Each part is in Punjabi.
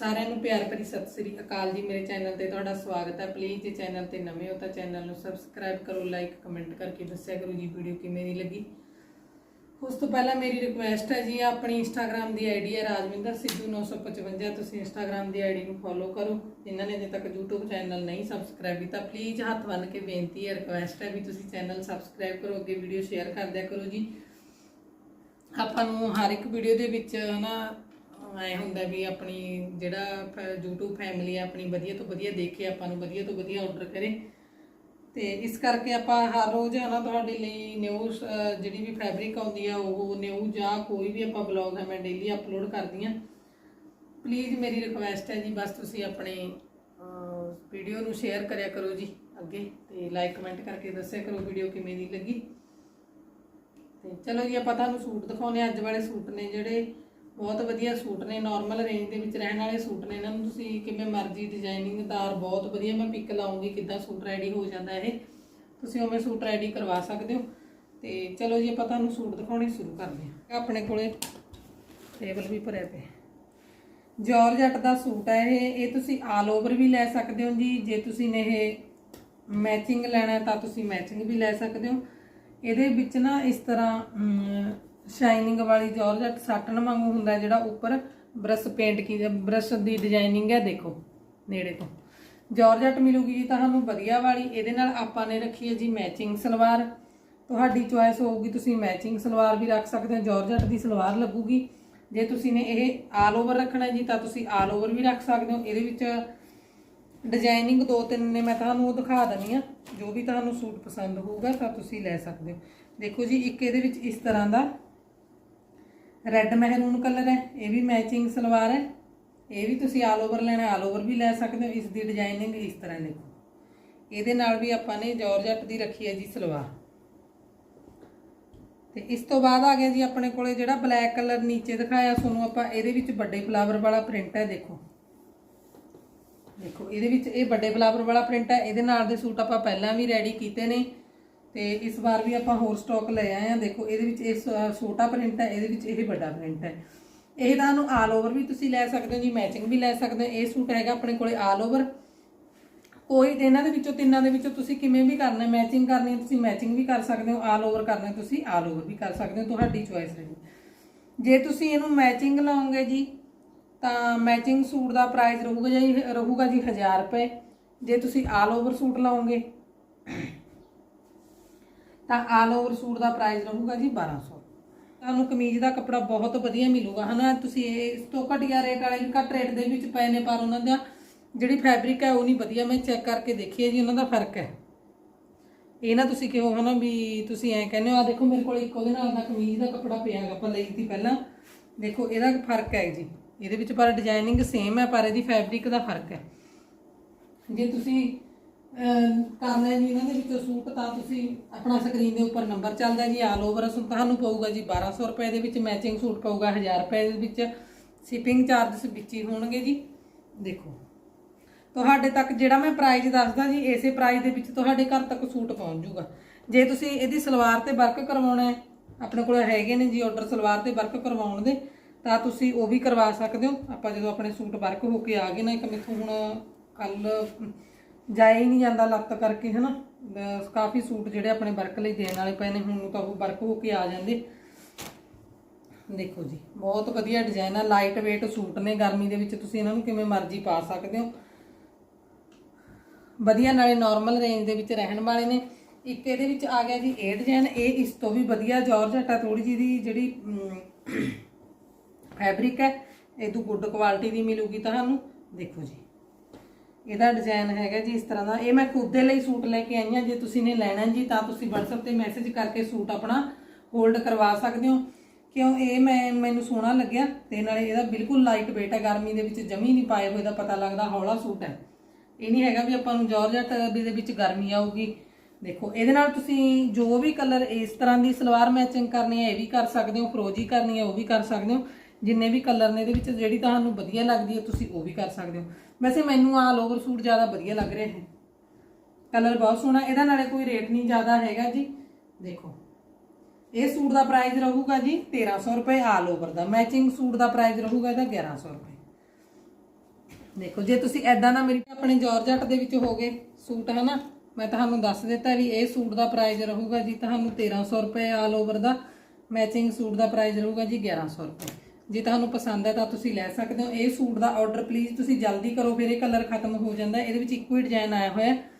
ਸਾਰਿਆਂ ਨੂੰ ਪਿਆਰ ਭਰੀ ਸਤਿ ਸ੍ਰੀ ਅਕਾਲ ਜੀ। ਮੇਰੇ ਚੈਨਲ ਤੇ ਤੁਹਾਡਾ ਸਵਾਗਤ ਹੈ। ਪਲੀਜ਼ ਜੇ ਚੈਨਲ ਤੇ ਨਵੇਂ ਹੋ ਤਾਂ ਚੈਨਲ ਨੂੰ ਸਬਸਕ੍ਰਾਈਬ ਕਰੋ ਲਾਈਕ ਕਮੈਂਟ ਕਰਕੇ ਦੱਸਿਆ ਕਰੋ ਜੀ ਵੀਡੀਓ ਕਿਵੇਂ ਦੀ ਲੱਗੀ। ਉਸ ਤੋਂ ਪਹਿਲਾਂ ਮੇਰੀ ਰਿਕੁਐਸਟ ਹੈ ਜੀ, ਆਪਣੀ ਇੰਸਟਾਗ੍ਰam ਦੀ ਆਈਡੀ ਹੈ ਰਾਜਵਿੰਦਰ ਸਿੱਧੂ 955 ਤੁਸੀਂ ਇੰਸਟਾਗ੍ਰam ਦੀ ਆਈਡੀ ਨੂੰ ਫੋਲੋ ਕਰੋ। ਜਿਨ੍ਹਾਂ ਨੇ ਅਜੇ ਤੱਕ YouTube ਚੈਨਲ ਨਹੀਂ ਸਬਸਕ੍ਰਾਈਬ ਕੀਤਾ ਪਲੀਜ਼ ਹੱਥ ਬੰਨ ਕੇ ਬੇਨਤੀ ਹੈ ਰਿਕੁਐਸਟ ਹੈ ਵੀ ਤੁਸੀਂ ਚੈਨਲ ਸਬਸਕ੍ਰਾਈਬ ਕਰੋ, ਅੱਗੇ ਵੀਡੀਓ ਸ਼ੇਅਰ ਕਰ ਦਿਆ ਕਰੋ ਜੀ। ਆਪਾਂ ਨੂੰ ਹਰ ਇੱਕ ਵੀਡੀਓ ਦੇ ਵਿੱਚ ਨਾ ਐ ਹੁੰਦਾ ਵੀ ਆਪਣੀ ਜਿਹੜਾ ਫ- YouTube ਫੈਮਿਲੀ ਆ, ਆਪਣੀ ਵਧੀਆ ਤੋਂ ਵਧੀਆ ਦੇਖੇ, ਆਪਾਂ ਨੂੰ ਵਧੀਆ ਤੋਂ ਵਧੀਆ ਆਰਡਰ ਕਰੇ। ਤੇ ਇਸ ਕਰਕੇ ਆਪਾਂ ਹਰ ਰੋਜ਼ ਹੈ ਨਾ ਤੁਹਾਡੇ ਲਈ ਨਿਊ ਜਿਹੜੀ ਵੀ ਫੈਬਰਿਕ ਆਉਂਦੀ ਆ, ਉਹ ਨਿਊ ਜਾਂ ਕੋਈ ਵੀ ਆਪਾਂ ਬਲੌਗ ਹੈ ਮੈਂ ਡੇਲੀ ਅਪਲੋਡ ਕਰਦੀ ਆ। ਪਲੀਜ਼ ਮੇਰੀ ਰਿਕੁਐਸਟ ਹੈ ਜੀ, ਬਸ ਤੁਸੀਂ ਆਪਣੇ ਵੀਡੀਓ ਨੂੰ ਸ਼ੇਅਰ ਕਰਿਆ ਕਰੋ ਜੀ ਅੱਗੇ ਤੇ ਲਾਈਕ ਕਮੈਂਟ ਕਰਕੇ ਦੱਸਿਆ ਕਰੋ ਵੀਡੀਓ ਕਿਵੇਂ ਦੀ ਲੱਗੀ। ਤੇ ਚਲੋ ਜੀ, ਆਪਾਂ ਤੁਹਾਨੂੰ ਸੂਟ ਦਿਖਾਉਨੇ ਅੱਜ ਵਾਲੇ ਸੂਟ ਨੇ ਜਿਹੜੇ ਬਹੁਤ ਵਧੀਆ ਸੂਟ ਨੇ ਨਾਰਮਲ ਰੇਂਜ ਦੇ ਵਿੱਚ ਰਹਿਣ ਵਾਲੇ ਸੂਟ ਨੇ ਇਹਨਾਂ ਨੂੰ। ਤੁਸੀਂ ਕਿਵੇਂ ਮਰਜ਼ੀ ਡਿਜ਼ਾਈਨਿੰਗਦਾਰ ਬਹੁਤ ਵਧੀਆ, ਮੈਂ ਪਿਕ ਲਾਉਂਗੀ ਕਿੱਦਾਂ ਸੂਟ ਰੈਡੀ ਹੋ ਜਾਂਦਾ ਇਹ। ਤੁਸੀਂ ਉਵੇਂ ਸੂਟ ਰੈਡੀ ਕਰਵਾ ਸਕਦੇ ਹੋ। ਤੇ ਚਲੋ ਜੀ, ਆਪਾਂ ਤੁਹਾਨੂੰ ਸੂਟ ਦਿਖਾਉਣੇ ਸ਼ੁਰੂ ਕਰਦੇ ਹਾਂ। ਆਪਣੇ ਕੋਲੇ ਟੇਬਲ ਵੀ ਭਰਿਆ ਪਿਆ। ਜਾਰਜਟ ਦਾ ਸੂਟ ਹੈ ਇਹ। ਇਹ ਤੁਸੀਂ ਆਲ ਓਵਰ ਵੀ ਲੈ ਸਕਦੇ ਹੋ ਜੀ। ਜੇ ਤੁਸੀਂ ਨੇ ਇਹ ਮੈਚਿੰਗ ਲੈਣਾ ਤਾਂ ਤੁਸੀਂ ਮੈਚਿੰਗ ਵੀ ਲੈ ਸਕਦੇ ਹੋ। ਇਹਦੇ ਵਿੱਚ ਨਾ ਇਸ ਤਰ੍ਹਾਂ ਸ਼ਾਈਨਿੰਗ ਵਾਲੀ ਜਾਰਜਟ ਸਾਟਨ ਵਾਂਗੂ ਹੁੰਦਾ ਜਿਹੜਾ ਉੱਪਰ ਬ੍ਰਸ਼ ਪੇਂਟ ਕੀਤਾ ਬ੍ਰਸ਼ ਦੀ ਡਿਜ਼ਾਈਨਿੰਗ ਹੈ, ਦੇਖੋ, ਨੇੜੇ ਤੋਂ। ਜਾਰਜਟ ਮਿਲੂਗੀ ਜੀ ਤੁਹਾਨੂੰ ਵਧੀਆ ਵਾਲੀ। ਇਹਦੇ ਨਾਲ ਆਪਾਂ ਨੇ ਰੱਖੀ ਹੈ ਜੀ ਮੈਚਿੰਗ ਸਲਵਾਰ। ਤੁਹਾਡੀ ਚੁਆਇਸ ਹੋਊਗੀ, ਤੁਸੀਂ ਮੈਚਿੰਗ ਸਲਵਾਰ ਵੀ ਰੱਖ ਸਕਦੇ ਹੋ। ਜਾਰਜਟ ਦੀ ਸਲਵਾਰ ਲੱਗੂਗੀ। ਜੇ ਤੁਸੀਂ ਨੇ ਇਹ ਆਲ ਓਵਰ ਰੱਖਣਾ ਜੀ, ਤਾਂ ਤੁਸੀਂ ਆਲ ਓਵਰ ਵੀ ਰੱਖ ਸਕਦੇ ਹੋ। ਇਹਦੇ ਵਿੱਚ ਡਿਜ਼ਾਈਨਿੰਗ ਦੋ ਤਿੰਨ ਨੇ, ਮੈਂ ਤੁਹਾਨੂੰ ਉਹ ਦਿਖਾ ਦਨੀ ਆ ਜੋ ਵੀ ਤੁਹਾਨੂੰ ਸੂਟ ਪਸੰਦ ਹੋਊਗਾ, ਤਾਂ ਤੁਸੀਂ ਲੈ ਸਕਦੇ ਹੋ। ਦੇਖੋ ਜੀ, ਇੱਕ ਇਹਦੇ ਵਿੱਚ ਇਸ ਤਰ੍ਹਾਂ ਦਾ ਰੈੱਡ ਮਹਿਰੂਨ ਕਲਰ ਹੈ, ਇਹ ਵੀ ਮੈਚਿੰਗ ਸਲਵਾਰ ਹੈ। ਇਹ ਵੀ ਤੁਸੀਂ ਆਲ ਓਵਰ ਲੈਣਾ ਆਲ ਓਵਰ ਵੀ ਲੈ ਸਕਦੇ ਹੋ, ਇਸ ਦੀ ਡਿਜ਼ਾਈਨਿੰਗ ਇਸ ਤਰ੍ਹਾਂ ਦੇਖੋ ਇਹਦੇ ਨਾਲ ਵੀ ਆਪਾਂ ਨੇ ਜੌਰਜੱਟ ਦੀ ਰੱਖੀ ਹੈ ਜੀ ਸਲਵਾਰ। ਤੇ ਇਸ ਤੋਂ ਬਾਅਦ ਆ ਗਿਆ ਜੀ ਆਪਣੇ ਕੋਲੇ ਜਿਹੜਾ ਬਲੈਕ ਕਲਰ ਨੀਚੇ ਦਿਖਾਇਆ ਤੁਹਾਨੂੰ ਆਪਾਂ, ਇਹਦੇ ਵਿੱਚ ਵੱਡੇ ਫਲਾਵਰ ਵਾਲਾ ਪ੍ਰਿੰਟ ਹੈ, ਦੇਖੋ। ਦੇਖੋ, ਇਹਦੇ ਵਿੱਚ ਇਹ ਵੱਡੇ ਫਲਾਵਰ ਵਾਲਾ ਪ੍ਰਿੰਟ ਹੈ, ਇਹਦੇ ਨਾਲ ਦੇ ਸੂਟ ਆਪਾਂ ਪਹਿਲਾਂ ਵੀ ਰੈਡੀ ਕੀਤੇ ਨੇ। ਤੇ ਇਸ ਵਾਰ ਵੀ ਆਪਾਂ ਹੋਰ ਸਟਾਕ ਲੈ ਆਏ ਆ ਦੇਖੋ, ਇਹਦੇ ਵਿੱਚ ਇਹ ਸ- ਛੋਟਾ ਪ੍ਰਿੰਟ ਹੈ, ਇਹਦੇ ਵਿੱਚ ਇਹ ਵੱਡਾ ਪ੍ਰਿੰਟ ਹੈ। ਇਹ ਤੁਹਾਨੂੰ ਆਲ ਓਵਰ ਵੀ ਤੁਸੀਂ ਲੈ ਸਕਦੇ ਹੋ ਜੀ ਮੈਚਿੰਗ ਵੀ ਲੈ ਸਕਦੇ ਹੋ। ਇਹ ਸੂਟ ਹੈਗਾ ਆਪਣੇ ਕੋਲੇ ਆਲ ਓਵਰ ਕੋਈ ਇਹਨਾਂ ਦੇ ਵਿੱਚੋਂ, ਤਿੰਨਾਂ ਦੇ ਵਿੱਚੋਂ ਤੁਸੀਂ ਕਿਵੇਂ ਵੀ ਕਰਨਾ ਮੈਚਿੰਗ ਕਰਨੀ ਤੁਸੀਂ ਮੈਚਿੰਗ ਵੀ ਕਰ ਸਕਦੇ ਹੋ ਆਲ ਓਵਰ ਕਰਨਾ ਤੁਸੀਂ ਆਲ ਓਵਰ ਵੀ ਕਰ ਸਕਦੇ ਹੋ, ਤੁਹਾਡੀ ਚੁਆਇਸ ਹੈ ਜੇ ਤੁਸੀਂ ਇਹਨੂੰ ਮੈਚਿੰਗ ਲਾਓਗੇ ਜੀ, ਤਾਂ ਮੈਚਿੰਗ ਸੂਟ ਦਾ ਪ੍ਰਾਈਸ ਰਹੂਗਾ ਜੀ ਰਹੂਗਾ ਜੀ 1000 ਰੁਪਏ। ਜੇ ਤੁਸੀਂ ਆਲ ਓਵਰ ਸੂਟ ਲਾਓਗੇ ਤਾਂ ਆਲ ਓਵਰ ਸੂਟ ਦਾ ਪ੍ਰਾਈਸ ਰਹੂਗਾ ਜੀ 1200 ਤੁਹਾਨੂੰ ਕਮੀਜ਼ ਦਾ ਕੱਪੜਾ ਬਹੁਤ ਵਧੀਆ ਮਿਲੂਗਾ, ਹਨਾ? ਤੁਸੀਂ ਇਹ ਇਸ ਤੋਂ ਘਟੀਆ ਰੇਟ ਵਾਲੇ ਵੀ ਘੱਟ ਰੇਟ ਦੇ ਵਿੱਚ ਪਏ ਨੇ, ਪਰ ਉਹਨਾਂ ਦਾ ਜਿਹੜੀ ਫੈਬਰਿਕ ਹੈ ਉਹ ਨਹੀਂ ਵਧੀਆ। ਮੈਂ ਚੈੱਕ ਕਰਕੇ ਦੇਖੀ ਹੈ ਜੀ, ਉਹਨਾਂ ਦਾ ਫ਼ਰਕ ਹੈ। ਇਹ ਨਾ ਤੁਸੀਂ ਕਿਹੋ, ਹਨਾ, ਵੀ ਤੁਸੀਂ ਐਂ ਕਹਿੰਦੇ ਹੋ ਆ ਦੇਖੋ, ਮੇਰੇ ਕੋਲ ਇੱਕ ਉਹਦੇ ਨਾਲ ਦਾ ਕਮੀਜ਼ ਦਾ ਕੱਪੜਾ ਪਿਆ ਹੈਗਾ, ਆਪਾਂ ਲਈ ਸੀ ਪਹਿਲਾਂ। ਦੇਖੋ, ਇਹਦਾ ਫ਼ਰਕ ਹੈ ਜੀ। ਇਹਦੇ ਵਿੱਚ ਪਰ ਡਿਜ਼ਾਈਨਿੰਗ ਸੇਮ ਹੈ, ਪਰ ਇਹਦੀ ਫੈਬਰਿਕ ਦਾ ਫ਼ਰਕ ਹੈ। ਜੇ ਤੁਸੀਂ ਕਰਨਾ ਜੀ, ਇਹਨਾਂ ਦੇ ਵਿੱਚੋਂ ਸੂਟ ਤਾਂ ਤੁਸੀਂ ਆਪਣਾ ਸਕਰੀਨ ਦੇ ਉੱਪਰ ਨੰਬਰ ਚੱਲਦਾ ਜੀ ਆਲ ਓਵਰ ਤੁਹਾਨੂੰ ਪਊਗਾ ਜੀ 1200 ਰੁਪਏ ਦੇ ਵਿੱਚ ਮੈਚਿੰਗ ਸੂਟ ਪਊਗਾ 1000 ਰੁਪਏ ਦੇ ਵਿੱਚ ਸ਼ਿਪਿੰਗ ਚਾਰजेस ਵਿੱਚ ਹੀ ਹੋਣਗੇ ਜੀ। ਦੇਖੋ, ਤੁਹਾਡੇ ਤੱਕ ਜਿਹੜਾ ਮੈਂ ਪ੍ਰਾਈਸ ਦੱਸਦਾ ਜੀ, ਇਸੇ ਪ੍ਰਾਈਸ ਦੇ ਵਿੱਚ ਤੁਹਾਡੇ ਘਰ ਤੱਕ ਸੂਟ ਪਹੁੰਚ ਜਾਊਗਾ। ਜੇ ਤੁਸੀਂ ਇਹਦੀ ਸਲਵਾਰ ਤੇ ਵਰਕ ਕਰਵਾਉਣਾ ਹੈ, ਆਪਣੇ ਕੋਲ ਹੈਗੇ ਨੇ ਜੀ ਆਰਡਰ ਸਲਵਾਰ ਤੇ ਵਰਕ ਕਰਵਾਉਣ ਦੇ, ਤਾਂ ਤੁਸੀਂ ਉਹ ਵੀ ਕਰਵਾ ਸਕਦੇ ਹੋ। ਆਪਾਂ ਜਦੋਂ ਆਪਣੇ ਸੂਟ ਵਰਕ ਹੋ ਕੇ ਆ ਗਏ ਨਾ, ਇੱਕ ਮੈਥੋਂ ਹੁਣ ਕੱਲ ਜਾਇਆ ਹੀ ਨਹੀਂ ਜਾਂਦਾ ਲੱਤ ਕਰਕੇ, ਹਨਾ? ਅਹ ਕਾਫੀ ਸੂਟ ਜਿਹੜੇ ਆਪਣੇ ਵਰਕ ਲਈ ਦੇਣ ਵਾਲੇ ਪਏ ਨੇ, ਹੁਣ ਤਾਂ ਉਹ ਵਰਕ ਹੋ ਕੇ ਆ ਜਾਂਦੇ। ਦੇਖੋ ਜੀ, ਬਹੁਤ ਵਧੀਆ ਡਿਜ਼ਾਈਨ ਆ ਲਾਈਟ weight ਸੂਟ ਨੇ, ਗਰਮੀ ਦੇ ਵਿੱਚ ਤੁਸੀਂ ਇਹਨਾਂ ਨੂੰ ਕਿਵੇਂ ਮਰਜ਼ੀ ਪਾ ਸਕਦੇ ਹੋ। ਵਧੀਆ ਨਾਲੇ ਨਾਰਮਲ ਰੇਂਜ ਦੇ ਵਿੱਚ ਰਹਿਣ ਵਾਲੇ ਨੇ। ਇੱਕ ਇਹਦੇ ਵਿੱਚ ਆ ਗਿਆ ਜੀ ਇਹ ਡਿਜ਼ਾਈਨ ਇਹ ਇਸ ਤੋਂ ਵੀ ਵਧੀਆ ਜਾਰਜਟ ਆ ਥੋੜੀ ਜਿਹੀ ਦੀ ਜਿਹੜੀ ਫੈਬਰਿਕ ਹੈ ਇਹ ਤੋਂ ਗੁੱਡ ਕੁਆਲਿਟੀ ਦੀ ਮਿਲੂਗੀ ਤੁਹਾਨੂੰ। ਦੇਖੋ ਜੀ। ਇਹਦਾ ਡਿਜ਼ਾਈਨ ਹੈਗਾ ਜੀ ਇਸ ਤਰ੍ਹਾਂ ਦਾ। ਇਹ ਮੈਂ ਖੁਦ ਦੇ ਲਈ ਸੂਟ ਲੈ ਕੇ ਆਈ ਹਾਂ। ਜੇ ਤੁਸੀਂ ਨੇ ਲੈਣਾ ਜੀ, ਤਾਂ ਤੁਸੀਂ WhatsApp ਤੇ ਮੈਸੇਜ ਕਰਕੇ ਸੂਟ ਆਪਣਾ ਹੋਲਡ ਕਰਵਾ ਸਕਦੇ ਹੋ। ਕਿਉਂ? ਇਹ ਮੈਂ, ਮੈਨੂੰ ਸੋਹਣਾ ਲੱਗਿਆ ਤੇ ਨਾਲੇ ਇਹਦਾ ਬਿਲਕੁਲ ਲਾਈਟ weight ਹੈ ਗਰਮੀ ਦੇ ਵਿੱਚ ਜਮੀ ਨਹੀਂ ਪਾਏ ਹੋਏ ਦਾ ਪਤਾ ਲੱਗਦਾ, ਹੌਲਾ ਸੂਟ ਹੈ। ਇਹ ਨਹੀਂ ਹੈਗਾ ਵੀ ਆਪਾਂ ਨੂੰ ਜਾਰਜਟ ਦੇ ਵਿੱਚ ਗਰਮੀ ਆਊਗੀ। ਦੇਖੋ, ਇਹਦੇ ਨਾਲ ਤੁਸੀਂ ਜੋ ਵੀ ਕਲਰ ਇਸ ਤਰ੍ਹਾਂ ਦੀ ਸਲਵਾਰ ਮੈਚਿੰਗ ਕਰਨੀ ਹੈ, ਇਹ ਵੀ ਕਰ ਸਕਦੇ ਹੋ। ਫਰੋਜੀ ਕਰਨੀ ਹੈ, ਉਹ ਵੀ ਕਰ ਸਕਦੇ ਹੋ। ਜਿੰਨੇ ਵੀ ਕਲਰ ਨੇ ਇਹਦੇ ਵਿੱਚ, ਜਿਹੜੀ ਤੁਹਾਨੂੰ ਵਧੀਆ ਲੱਗਦੀ ਹੈ, ਤੁਸੀਂ ਉਹ ਵੀ ਕਰ ਸਕਦੇ ਹੋ। ਵੈਸੇ ਮੈਨੂੰ ਆਲ ਓਵਰ ਸੂਟ ਜ਼ਿਆਦਾ ਵਧੀਆ ਲੱਗ ਰਿਹਾ ਹੈ। ਕਲਰ ਬਹੁਤ ਸੋਹਣਾ, ਇਹਦਾ ਨਾਲੇ ਕੋਈ ਰੇਟ ਨਹੀਂ ਜ਼ਿਆਦਾ ਹੈਗਾ ਜੀ। ਦੇਖੋ, ਇਹ ਸੂਟ ਦਾ ਪ੍ਰਾਈਸ ਰਹੂਗਾ ਜੀ 1300 ਰੁਪਏ ਆਲ ਓਵਰ ਦਾ। ਮੈਚਿੰਗ ਸੂਟ ਦਾ ਪ੍ਰਾਈਸ ਰਹੂਗਾ ਇਹਦਾ 1100 ਰੁਪਏ। ਦੇਖੋ, ਜੇ ਤੁਸੀਂ ਐਦਾਂ ਨਾ ਮੇਰੀ ਆਪਣੇ ਜਾਰਜਟ ਦੇ ਵਿੱਚ ਹੋਗੇ ਸੂਟ, ਹਨਾ, ਮੈਂ ਤੁਹਾਨੂੰ ਦੱਸ ਦਿੱਤਾ ਵੀ ਇਹ ਸੂਟ ਦਾ ਪ੍ਰਾਈਸ ਰਹੂਗਾ ਜੀ ਤੁਹਾਨੂੰ 1300 ਰੁਪਏ ਆਲ ਓਵਰ ਦਾ। ਮੈਚਿੰਗ ਸੂਟ ਦਾ ਪ੍ਰਾਈਸ ਰਹੂਗਾ ਜੀ 1100 ਰੁਪਏ। ਜੇ ਤੁਹਾਨੂੰ ਪਸੰਦ ਹੈ ਤਾਂ ਤੁਸੀਂ ਲੈ ਸਕਦੇ ਹੋ। ਇਹ ਸੂਟ ਦਾ ਆਰਡਰ ਪਲੀਜ਼ ਤੁਸੀਂ ਜਲਦੀ ਕਰੋ, ਫਿਰ ਇਹ ਕਲਰ ਖਤਮ ਹੋ ਜਾਂਦਾ ਇਹਦੇ ਵਿੱਚ ਇੱਕੋ ਹੀ ਡਿਜ਼ਾਈਨ ਆਇਆ ਹੋਇਆ ਹੈ।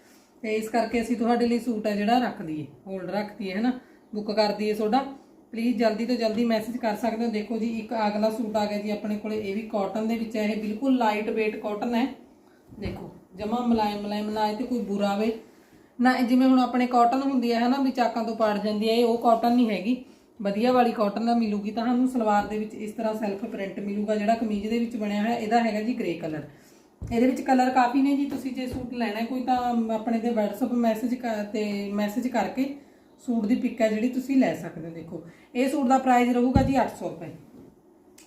ਤੇ ਇਸ ਕਰਕੇ ਅਸੀਂ ਤੁਹਾਡੇ ਲਈ ਸੂਟ ਹੈ ਜਿਹੜਾ ਰੱਖ ਦਈਏ ਹੋਲਡ ਰੱਖ ਦਈਏ ਹੈ ਨਾ ਬੁੱਕ ਕਰ ਦਈਏ ਤੁਹਾਡਾ। ਪਲੀਜ਼ ਜਲਦੀ ਤੋਂ ਜਲਦੀ ਮੈਸੇਜ ਕਰ ਸਕਦੇ ਹੋ। ਦੇਖੋ ਜੀ, ਇੱਕ ਅਗਲਾ ਸੂਟ ਆ ਗਿਆ ਜੀ ਆਪਣੇ ਕੋਲੇ, ਇਹ ਵੀ ਕਾਟਨ ਦੇ ਵਿੱਚ ਹੈ। ਇਹ ਬਿਲਕੁਲ ਲਾਈਟ weight ਕਾਟਨ ਹੈ। ਦੇਖੋ, ਜਮਾ ਮਲਾਇਮ ਮਲਾਇਮ ਨਾ ਇਹ ਤੇ ਕੋਈ ਬੁਰਾ ਵੇ ਨਾ ਇਹ ਜਿਵੇਂ ਹੁਣ ਆਪਣੇ ਕਾਟਨ ਹੁੰਦੀ ਹੈ, ਹਨਾ? ਵੀ ਚਾਕਾਂ ਤੋਂ ਪਾੜ ਜਾਂਦੀ ਹੈ, ਇਹ ਉਹ ਕਾਟਨ ਨਹੀਂ ਹੈਗੀ। ਵਧੀਆ ਵਾਲੀ ਕਾਟਨ ਦਾ ਮਿਲੂਗੀ ਸਾਨੂੰ ਸਲਵਾਰ ਦੇ ਵਿੱਚ ਇਸ ਤਰ੍ਹਾਂ ਸੈਲਫ ਪ੍ਰਿੰਟ ਮਿਲੂਗਾ, ਜਿਹੜਾ ਕਮੀਜ਼ ਦੇ ਵਿੱਚ ਬਣਿਆ ਹੋਇਆ, ਇਹਦਾ ਹੈਗਾ ਜੀ ਗ੍ਰੇ ਕਲਰ ਇਹਦੇ ਵਿੱਚ ਕਲਰ ਕਾਫੀ ਨੇ ਜੀ, ਤੁਸੀਂ ਜੇ ਸੂਟ ਲੈਣਾ ਕੋਈ ਤਾਂ ਆਪਣੇ ਤੇ WhatsApp ਮੈਸੇਜ ਤੇ ਮੈਸੇਜ ਕਰਕੇ ਸੂਟ ਦੀ ਪਿਕ ਹੈ ਜਿਹੜੀ ਤੁਸੀਂ ਲੈ ਸਕਦੇ ਹੋ, ਦੇਖੋ। ਇਹ ਸੂਟ ਦਾ ਪ੍ਰਾਈਸ ਰਹੂਗਾ ਜੀ 800 ਰੁਪਏ।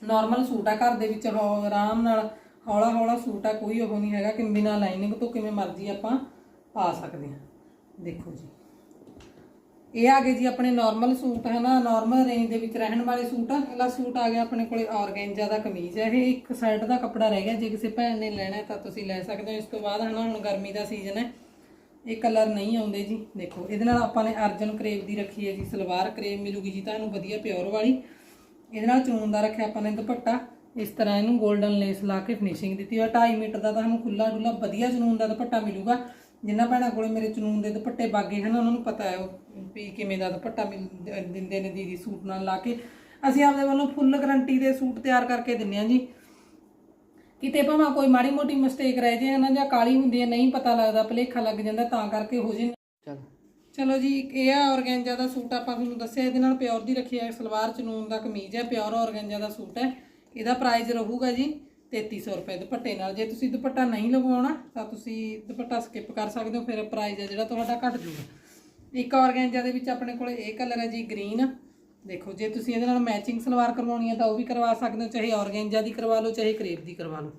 ਨਾਰਮਲ ਸੂਟ ਆ, ਘਰ ਦੇ ਵਿੱਚ ਹੌ- ਆਰਾਮ ਨਾਲ ਹੌਲਾ ਹੌਲਾ ਸੂਟ ਆ, ਕੋਈ ਉਹ ਨਹੀਂ ਹੈਗਾ ਕਿ ਬਿਨਾ ਲਾਈਨਿੰਗ ਤੋਂ ਕਿਵੇਂ ਮਰਜ਼ੀ ਆਪਾਂ ਪਾ ਸਕਦੇ ਹਾਂ। ਦੇਖੋ ਜੀ। ਇਹ ਆ ਗਏ ਜੀ ਆਪਣੇ ਨਾਰਮਲ ਸੂਟ ਹੈ ਨਾ ਨਾਰਮਲ ਰੇਂਜ ਦੇ ਵਿੱਚ ਰਹਿਣ ਵਾਲੇ ਸੂਟ ਆ। ਅਗਲਾ ਸੂਟ ਆ ਗਿਆ ਆਪਣੇ ਕੋਲੇ ਆਰਗੈਂਜਾ ਦਾ ਕਮੀਜ਼ ਹੈ ਇਹ ਇੱਕ ਸਾਈਡ ਦਾ ਕੱਪੜਾ ਰਹਿ ਗਿਆ। ਜੇ ਕਿਸੇ ਭੈਣ ਨੇ ਲੈਣਾ ਤਾਂ ਤੁਸੀਂ ਲੈ ਸਕਦੇ ਹੋ। ਇਸ ਤੋਂ ਬਾਅਦ, ਹਨਾ, ਹੁਣ ਗਰਮੀ ਦਾ ਸੀਜ਼ਨ ਹੈ। ਇਹ ਕਲਰ ਨਹੀਂ ਆਉਂਦੇ ਜੀ। ਦੇਖੋ, ਇਹਦੇ ਨਾਲ ਆਪਾਂ ਨੇ ਅਰਜਨ ਕਰੇਵ ਦੀ ਰੱਖੀ ਹੈ ਜੀ। ਸਲਵਾਰ ਕਰੇਵ ਮਿਲੂਗੀ ਜੀ ਤੁਹਾਨੂੰ, ਵਧੀਆ ਪਿਓਰ ਵਾਲੀ। ਇਹਦੇ ਨਾਲ ਚੂਨ ਦਾ ਰੱਖਿਆ ਆਪਾਂ ਨੇ ਦੁਪੱਟਾ। ਇਸ ਤਰ੍ਹਾਂ ਇਹਨੂੰ 골ਡਨ ਲੇਸ ਲਾ ਕੇ ਫਿਨਿਸ਼ਿੰਗ ਦਿੱਤੀ ਹੈ 2.5 ਮੀਟਰ ਦਾ ਤੁਹਾਨੂੰ ਖੁੱਲਾ ਡੁੱਲਾ ਵਧੀਆ ਚਨੂਨ ਦਾ ਦੁਪੱਟਾ ਮਿਲੂਗਾ। ਜਿੰਨਾ ਭੈਣਾਂ ਕੋਲੇ ਮੇਰੇ ਚਨੂਨ ਦੇ ਦੁਪੱਟੇ ਬਾਗੇ ਹਨ ਉਹਨਾਂ ਨੂੰ ਪਤਾ ਹੈ ਉਹ ਵੀ ਕਿਵੇਂ ਦਾ ਦੁਪੱਟਾ ਮਿਲ ਦਿੰਦੇ ਨੇ ਦੀਦੀ ਸੂਟ ਨਾਲ ਲਾ ਕੇ। ਅਸੀਂ ਆਪਦੇ ਵੱਲੋਂ ਫੁੱਲ ਗਰੰਟੀ ਦੇ ਸੂਟ ਤਿਆਰ ਕਰਕੇ ਦਿੰਨੇ ਆ ਜੀ। ਕਿਤੇ ਭਾਵੇਂ ਕੋਈ ਮਾੜੀ ਮੋਟੀ ਮਿਸਟੇਕ ਰਹਿ ਜੇ ਨਾ ਜਾਂ ਕਾਲੀ ਹੁੰਦੀ ਹੈ ਨਹੀਂ ਪਤਾ ਲੱਗਦਾ ਭਲੇਖਾ ਲੱਗ ਜਾਂਦਾ ਤਾਂ ਕਰਕੇ ਹੋ ਜੇ। ਚਲ। ਜੀ ਇਹ ਆ ਔਰਗੈਂਜਾ ਦਾ ਸੂਟ ਆਪਾਂ ਤੁਹਾਨੂੰ ਦੱਸਿਆ ਇਹਦੇ ਨਾਲ ਪਿਓਰ ਦੀ ਰੱਖੀ ਹੈ ਸਲਵਾਰ ਚਨੂਨ ਦਾ ਕਮੀਜ਼ ਹੈ ਪਿਓਰ ਔਰਗੈਂਜਾ ਦਾ ਸੂਟ ਹੈ। ਇਹਦਾ ਪ੍ਰਾਈਸ ਰਹੂਗਾ ਜੀ 3300 ਰੁਪਏ ਦੁਪੱਟੇ ਨਾਲ। ਜੇ ਤੁਸੀਂ ਦੁਪੱਟਾ ਨਹੀਂ ਲਗਵਾਉਣਾ, ਤਾਂ ਤੁਸੀਂ ਦੁਪੱਟਾ ਸਕਿਪ ਕਰ ਸਕਦੇ ਹੋ, ਫਿਰ ਪ੍ਰਾਈਸ ਹੈ ਜਿਹੜਾ ਤੁਹਾਡਾ ਘਟ ਜੂਗਾ। ਇੱਕ ਔਰਗੈਂਜਾ ਦੇ ਵਿੱਚ ਆਪਣੇ ਕੋਲ ਇਹ ਕਲਰ ਹੈ ਜੀ ਗ੍ਰੀਨ ਦੇਖੋ, ਜੇ ਤੁਸੀਂ ਇਹਦੇ ਨਾਲ ਮੈਚਿੰਗ ਸਲਵਾਰ ਕਰਵਾਉਣੀ ਹੈ, ਤਾਂ ਉਹ ਵੀ ਕਰਵਾ ਸਕਦੇ ਹੋ, ਚਾਹੇ ਔਰਗੈਂਜਾ ਦੀ ਕਰਵਾ ਲਓ, ਚਾਹੇ ਕਰੇਪ ਦੀ ਕਰਵਾ ਲਓ।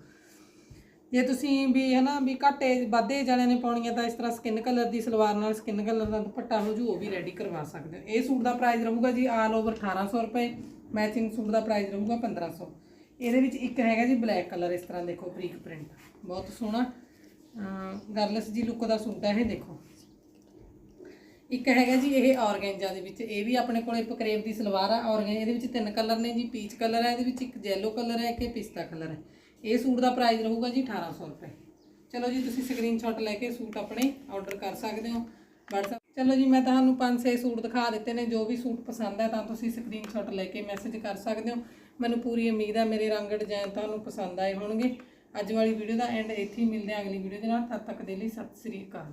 ਜੇ ਤੁਸੀਂ ਵੀ, ਹੈ ਨਾ, ਵੀ ਘਾਟੇ, ਵਾਧੇ ਜਾਣੇ ਨੇ ਪਾਉਣੀ ਹੈ, ਤਾਂ ਇਸ ਤਰ੍ਹਾਂ ਸਕਿਨ ਕਲਰ ਦੀ ਸਲਵਾਰ ਨਾਲ ਸਕਿਨ ਕਲਰ ਦਾ ਦੁਪੱਟਾ ਹੋ ਜੂ, ਉਹ ਵੀ ਰੈਡੀ ਕਰਵਾ ਸਕਦੇ ਹੋ। ਇਹ ਸੂਟ ਦਾ ਪ੍ਰਾਈਸ ਰਹੂਗਾ ਜੀ ਆਲ ਓਵਰ 1800 ਰੁਪਏ। ਮੈਚਿੰਗ ਸੂਟ ਦਾ ਪ੍ਰਾਈਸ ਰਹੂਗਾ 1500 ਇਹਦੇ ਵਿੱਚ ਇੱਕ ਹੈਗਾ ਜੀ ਬਲੈਕ ਕਲਰ, ਇਸ ਤਰ੍ਹਾਂ ਦੇਖੋ ਬਰੀਕ ਪ੍ਰਿੰਟ। ਬਹੁਤ ਸੋਹਣਾ ਗਰਲਸ ਜੀ ਲੁੱਕ ਦਾ ਸੂਟ ਹੈ ਇਹ ਦੇਖੋ। ਇੱਕ ਹੈਗਾ ਜੀ ਇਹ ਔਰਗੈਂਜਾ ਦੇ ਵਿੱਚ, ਇਹ ਵੀ ਆਪਣੇ ਕੋਲੇ ਪਕਰੇਵ ਦੀ ਸਲਵਾਰ ਆ ਔਰਗੈਂਜਾ ਇਹਦੇ ਵਿੱਚ ਤਿੰਨ ਕਲਰ ਨੇ ਜੀ, ਪੀਚ ਕਲਰ ਹੈ ਇਹਦੇ ਵਿੱਚ ਇੱਕ ਜੈਲੋ ਕਲਰ ਹੈ ਇੱਕ ਪਿਸਤਾ ਕਲਰ ਹੈ ਇਹ ਸੂਟ ਦਾ ਪ੍ਰਾਈਸ ਰਹੂਗਾ ਜੀ 1800 ਰੁਪਏ। ਚਲੋ ਜੀ, ਤੁਸੀਂ ਸਕਰੀਨਸ਼ਾਟ ਲੈ ਕੇ ਸੂਟ ਆਪਣੇ ਆਰਡਰ ਕਰ ਸਕਦੇ ਹੋ। WhatsApp ਚਲੋ ਜੀ, ਮੈਂ ਤੁਹਾਨੂੰ ਪੰਜ ਛੇ ਸੂਟ ਦਿਖਾ ਦਿੱਤੇ ਨੇ, ਜੋ ਵੀ ਸੂਟ ਪਸੰਦ ਹੈ ਤਾਂ ਤੁਸੀਂ ਸਕਰੀਨਸ਼ਾਟ ਲੈ ਕੇ ਮੈਸੇਜ ਕਰ ਸਕਦੇ ਹੋ। ਮੈਨੂੰ ਪੂਰੀ ਉਮੀਦ ਆ ਮੇਰੇ ਰੰਗ ਡਿਜ਼ਾਈਨ ਤੁਹਾਨੂੰ ਪਸੰਦ ਆਏ ਹੋਣਗੇ। ਅੱਜ ਵਾਲੀ ਵੀਡੀਓ ਦਾ ਐਂਡ ਇੱਥੇ ਹੀ ਮਿਲਦੇ ਹਾਂ ਅਗਲੀ ਵੀਡੀਓ ਦੇ ਨਾਲ। ਤਦ ਤੱਕ ਦੇ ਲਈ ਸਤਿ ਸ੍ਰੀ ਅਕਾਲ।